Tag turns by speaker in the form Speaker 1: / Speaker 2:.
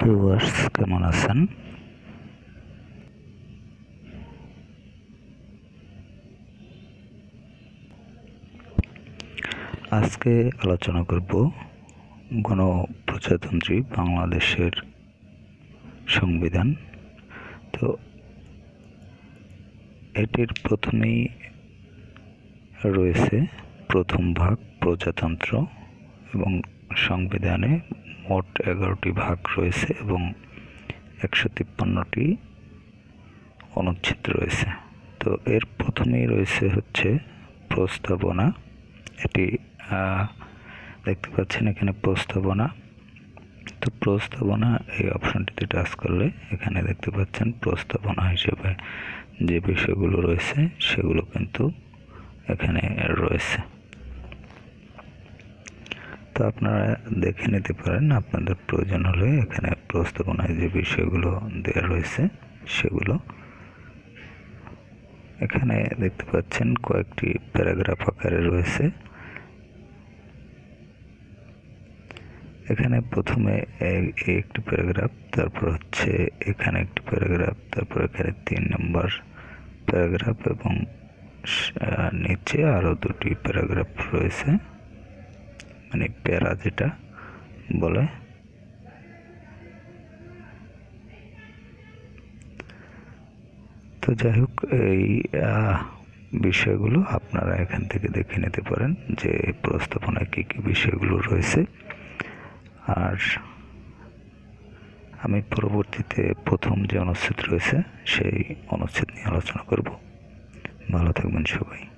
Speaker 1: Viewers কেমন আছেন? আজকে আলোচনা করব গণপ্রজাতন্ত্রী বাংলাদেশের সংবিধান। তো এটির প্রথমেই রয়েছে প্রথম ভাগ প্রজাতন্ত্র এবং সংবিধানে মোট এগারোটি ভাগ রয়েছে এবং একশো তিপ্পান্নটি অনুচ্ছেদ রয়েছে। তো এর প্রথমেই রয়েছে হচ্ছে প্রস্তাবনা। এটি দেখতে পাচ্ছেন এখানে প্রস্তাবনা। তো প্রস্তাবনা, এই অপশনটিতে টাচ করলে এখানে দেখতে পাচ্ছেন প্রস্তাবনা হিসেবে যে বিষয়গুলো রয়েছে সেগুলো কিন্তু এখানে রয়েছে। তো আপনারা দেখে নিতে পারেন, আপনাদের প্রয়োজন হলে এখানে প্রস্তাবনায় যে বিষয়গুলো দেওয়া রয়েছে, সেগুলো। এখানে দেখতে পাচ্ছেন কয়েকটি প্যারাগ্রাফ আকারে রয়েছে। এখানে প্রথমে একটি প্যারাগ্রাফ, তারপর হচ্ছে এখানে একটি প্যারাগ্রাফ, তারপর এখানে তিন নম্বর প্যারাগ্রাফ এবং নিচে আরও দুটি প্যারাগ্রাফ রয়েছে। মানে প্যারা যেটা বলে। তো যাই হোক, এই বিষয়গুলো আপনারা এখান থেকে দেখে নিতে পারেন যে প্রস্তাবনায় কী কী বিষয়গুলো রয়েছে। আর আমি পরবর্তীতে প্রথম যে অনুচ্ছেদ রয়েছে, সেই অনুচ্ছেদ নিয়ে আলোচনা করব। ভালো থাকবেন সবাই।